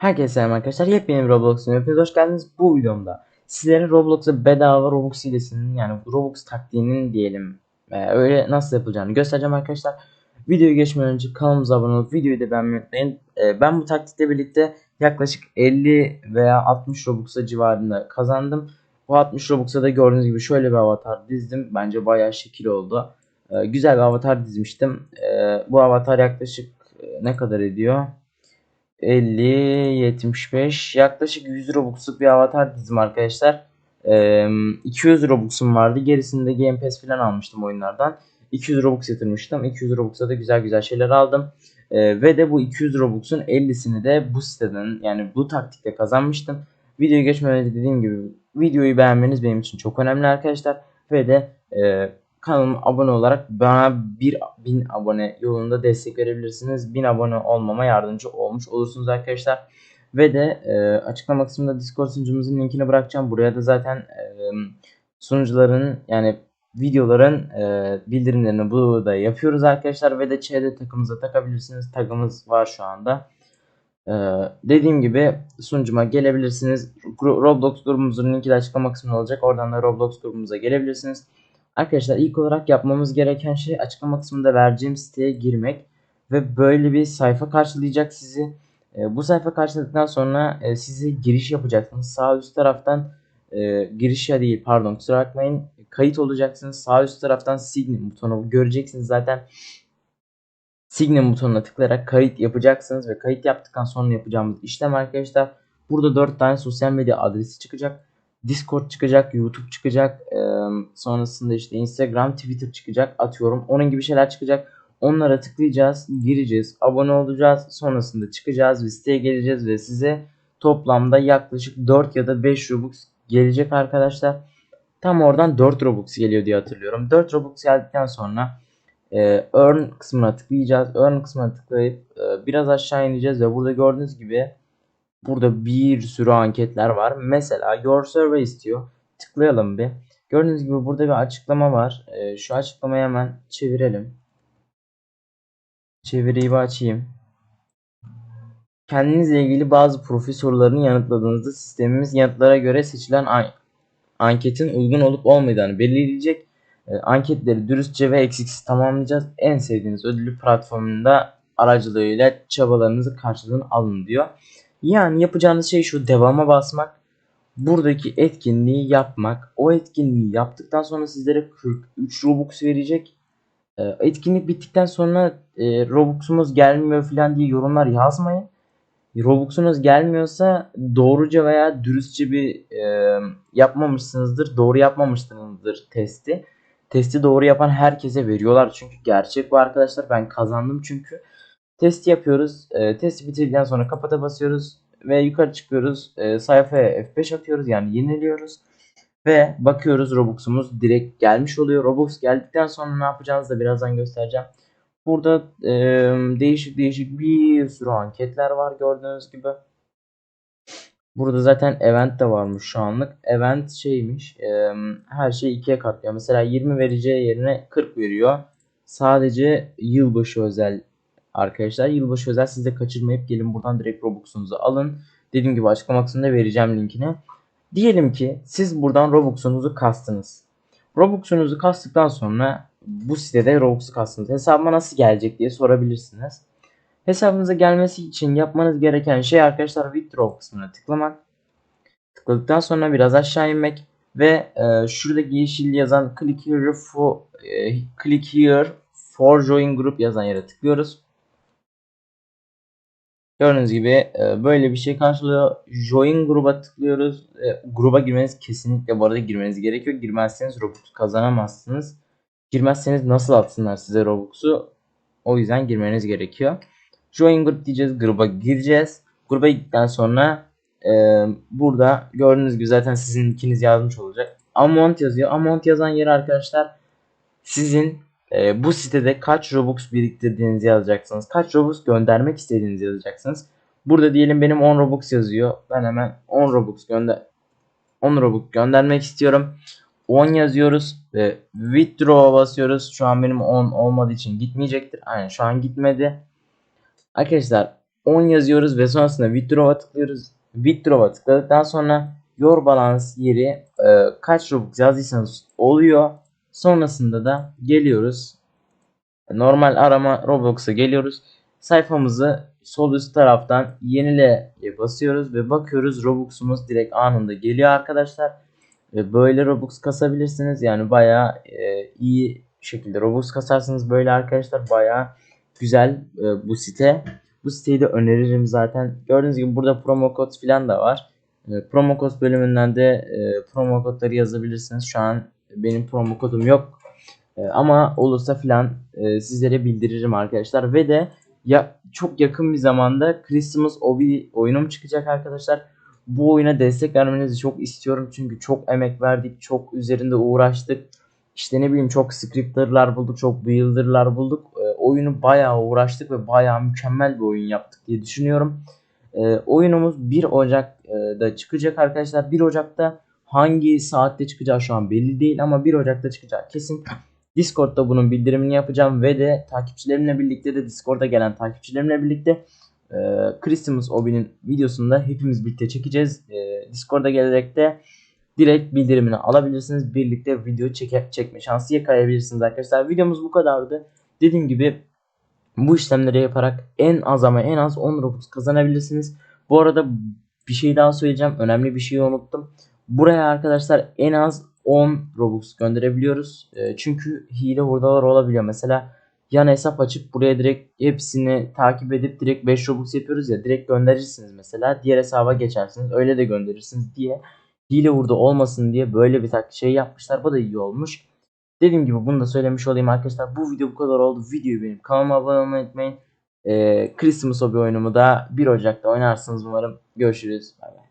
Herkese selam arkadaşlar. Yepyeni bir Roblox'un hepiniz hoş geldiniz. Bu videomda sizlere Roblox'a bedava Robux hilesinin yani Robux taktiğinin diyelim e, öyle nasıl yapılacağını göstereceğim arkadaşlar. Videoyu geçmeden önce kanalımıza abone olup videoyu da beğenmeyi unutmayın. E, ben bu taktikle birlikte yaklaşık 50 veya 60 Robux'a civarında kazandım. Bu 60 Robux'a da gördüğünüz gibi şöyle bir avatar dizdim. Bence bayağı şekil oldu. E, güzel bir avatar dizmiştim. E, bu avatar yaklaşık e, ne kadar ediyor? 50, 75 yaklaşık 100 Robux'luk bir avatar dizim arkadaşlar. Ee, 200 Robux'um vardı. Gerisini de Game Pass falan almıştım oyunlardan. 200 Robux yatırmıştım. 200 Robux'a da güzel güzel şeyler aldım. Ee, ve de bu 200 Robux'un 50'sini de bu siteden yani bu taktikle kazanmıştım. Videoyu geçmeden dediğim gibi videoyu beğenmeniz benim için çok önemli arkadaşlar. Ve de e, kanalıma abone olarak bana 1000 abone yolunda destek verebilirsiniz. 1000 abone olmama yardımcı olmuş olursunuz arkadaşlar. Ve de e, açıklama kısmında Discord sunucumuzun linkini bırakacağım. Buraya da zaten e, sunucuların yani videoların e, bildirimlerini burada yapıyoruz arkadaşlar. Ve de ÇD takımıza takabilirsiniz. Tagımız var şu anda. Ee, dediğim gibi sunucuma gelebilirsiniz. Roblox grubumuzun linki de açıklama kısmında olacak. Oradan da Roblox grubumuza gelebilirsiniz. Arkadaşlar ilk olarak yapmamız gereken şey açıklama kısmında vereceğim siteye girmek ve böyle bir sayfa karşılayacak sizi. E, bu sayfa karşıladıktan sonra e, size giriş yapacaksınız. Sağ üst taraftan e, giriş ya değil pardon kusura bakmayın kayıt olacaksınız. Sağ üst taraftan sign butonu göreceksiniz zaten. Sign butonuna tıklayarak kayıt yapacaksınız ve kayıt yaptıktan sonra yapacağımız işlem arkadaşlar. Burada 4 tane sosyal medya adresi çıkacak. Discord çıkacak, YouTube çıkacak, e, sonrasında işte Instagram, Twitter çıkacak atıyorum. Onun gibi şeyler çıkacak. Onlara tıklayacağız, gireceğiz, abone olacağız. Sonrasında çıkacağız ve geleceğiz ve size toplamda yaklaşık 4 ya da 5 Robux gelecek arkadaşlar. Tam oradan 4 Robux geliyor diye hatırlıyorum. 4 Robux geldikten sonra e, Earn kısmına tıklayacağız. Earn kısmına tıklayıp e, biraz aşağı ineceğiz ve burada gördüğünüz gibi Burada bir sürü anketler var. Mesela Your Survey istiyor. Tıklayalım bir. Gördüğünüz gibi burada bir açıklama var. Ee, şu açıklamayı hemen çevirelim. Çeviriyi açayım. Kendinizle ilgili bazı profil sorularını yanıtladığınızda sistemimiz yanıtlara göre seçilen an anketin uygun olup olmadığını belirleyecek. Ee, anketleri dürüstçe ve eksiksiz tamamlayacağız. En sevdiğiniz ödüllü platformunda aracılığıyla çabalarınızı karşılığını alın diyor. Yani yapacağınız şey şu devama basmak. Buradaki etkinliği yapmak. O etkinliği yaptıktan sonra sizlere 43 Robux verecek. E, etkinlik bittikten sonra e, Robux'umuz gelmiyor falan diye yorumlar yazmayın. Robux'unuz gelmiyorsa doğruca veya dürüstçe bir e, yapmamışsınızdır. Doğru yapmamışsınızdır testi. Testi doğru yapan herkese veriyorlar. Çünkü gerçek bu arkadaşlar. Ben kazandım çünkü. Test yapıyoruz. E, testi bitirdikten sonra kapata basıyoruz ve yukarı çıkıyoruz. E, sayfaya F5 atıyoruz yani yeniliyoruz. Ve bakıyoruz Robux'umuz direkt gelmiş oluyor. Robux geldikten sonra ne yapacağınızı da birazdan göstereceğim. Burada e, değişik değişik bir sürü anketler var gördüğünüz gibi. Burada zaten event de varmış şu anlık. Event şeymiş. E, her şeyi ikiye katlıyor. Mesela 20 vereceği yerine 40 veriyor. Sadece yılbaşı özel arkadaşlar. Yılbaşı özel siz de kaçırmayıp gelin buradan direkt Robux'unuzu alın. Dediğim gibi açıklama kısmında vereceğim linkini. Diyelim ki siz buradan Robux'unuzu kastınız. Robux'unuzu kastıktan sonra bu sitede Robux'u kastınız. Hesabıma nasıl gelecek diye sorabilirsiniz. Hesabınıza gelmesi için yapmanız gereken şey arkadaşlar withdraw kısmına tıklamak. Tıkladıktan sonra biraz aşağı inmek ve e, şuradaki yeşil yazan click here for e, click here for join group yazan yere tıklıyoruz. Gördüğünüz gibi e, böyle bir şey karşılıyor. Join gruba tıklıyoruz. E, gruba girmeniz kesinlikle bu arada girmeniz gerekiyor. Girmezseniz Robux kazanamazsınız. Girmezseniz nasıl atsınlar size Robux'u? O yüzden girmeniz gerekiyor. Join group diyeceğiz. Gruba gireceğiz. Gruba girdikten sonra e, burada gördüğünüz gibi zaten sizin ikiniz yazmış olacak. Amount yazıyor. Amount yazan yer arkadaşlar sizin e, bu sitede kaç Robux biriktirdiğinizi yazacaksınız. Kaç Robux göndermek istediğinizi yazacaksınız. Burada diyelim benim 10 Robux yazıyor. Ben hemen 10 Robux gönder 10 Robux göndermek istiyorum. 10 yazıyoruz ve withdraw'a basıyoruz. Şu an benim 10 olmadığı için gitmeyecektir. Aynen şu an gitmedi. Arkadaşlar 10 yazıyoruz ve sonrasında withdraw'a tıklıyoruz. Withdraw'a tıkladıktan sonra your balance yeri e, kaç Robux yazdıysanız oluyor. Sonrasında da geliyoruz. Normal arama Roblox'a geliyoruz. Sayfamızı sol üst taraftan yenile basıyoruz ve bakıyoruz Robux'umuz direkt anında geliyor arkadaşlar. Ve böyle Robux kasabilirsiniz. Yani bayağı e, iyi şekilde Robux kasarsınız böyle arkadaşlar. Bayağı güzel e, bu site. Bu siteyi de öneririm zaten. Gördüğünüz gibi burada promo kod falan da var. E, promo kod bölümünden de promo kodları yazabilirsiniz. Şu an benim promo kodum yok. E, ama olursa filan e, sizlere bildiririm arkadaşlar. Ve de ya çok yakın bir zamanda Christmas Obi oyunum çıkacak arkadaşlar. Bu oyuna destek vermenizi çok istiyorum. Çünkü çok emek verdik. Çok üzerinde uğraştık. İşte ne bileyim çok scripterlar bulduk. Çok builderlar bulduk. E, oyunu bayağı uğraştık ve bayağı mükemmel bir oyun yaptık diye düşünüyorum. E, oyunumuz 1 Ocak'da çıkacak arkadaşlar. 1 Ocak'ta hangi saatte çıkacağı şu an belli değil ama 1 Ocak'ta çıkacağı kesin. Discord'da bunun bildirimini yapacağım ve de takipçilerimle birlikte de Discord'a gelen takipçilerimle birlikte e, Christmas Obi'nin videosunu da hepimiz birlikte çekeceğiz. E, Discord'a gelerek de direkt bildirimini alabilirsiniz. Birlikte video çeke, çekme şansı yakalayabilirsiniz arkadaşlar. Videomuz bu kadardı. Dediğim gibi bu işlemleri yaparak en az ama en az 10 Robux kazanabilirsiniz. Bu arada bir şey daha söyleyeceğim. Önemli bir şeyi unuttum. Buraya arkadaşlar en az 10 Robux gönderebiliyoruz. E, çünkü hile hurdalar olabiliyor. Mesela yan hesap açıp buraya direkt hepsini takip edip direkt 5 Robux yapıyoruz ya direkt gönderirsiniz mesela. Diğer hesaba geçersiniz. Öyle de gönderirsiniz diye. Hile hurda olmasın diye böyle bir tak şey yapmışlar. Bu da iyi olmuş. Dediğim gibi bunu da söylemiş olayım arkadaşlar. Bu video bu kadar oldu. Videoyu benim kanalıma abone olmayı unutmayın. Ee, Christmas Hobby oyunumu da 1 Ocak'ta oynarsınız umarım. Görüşürüz. Bay bay.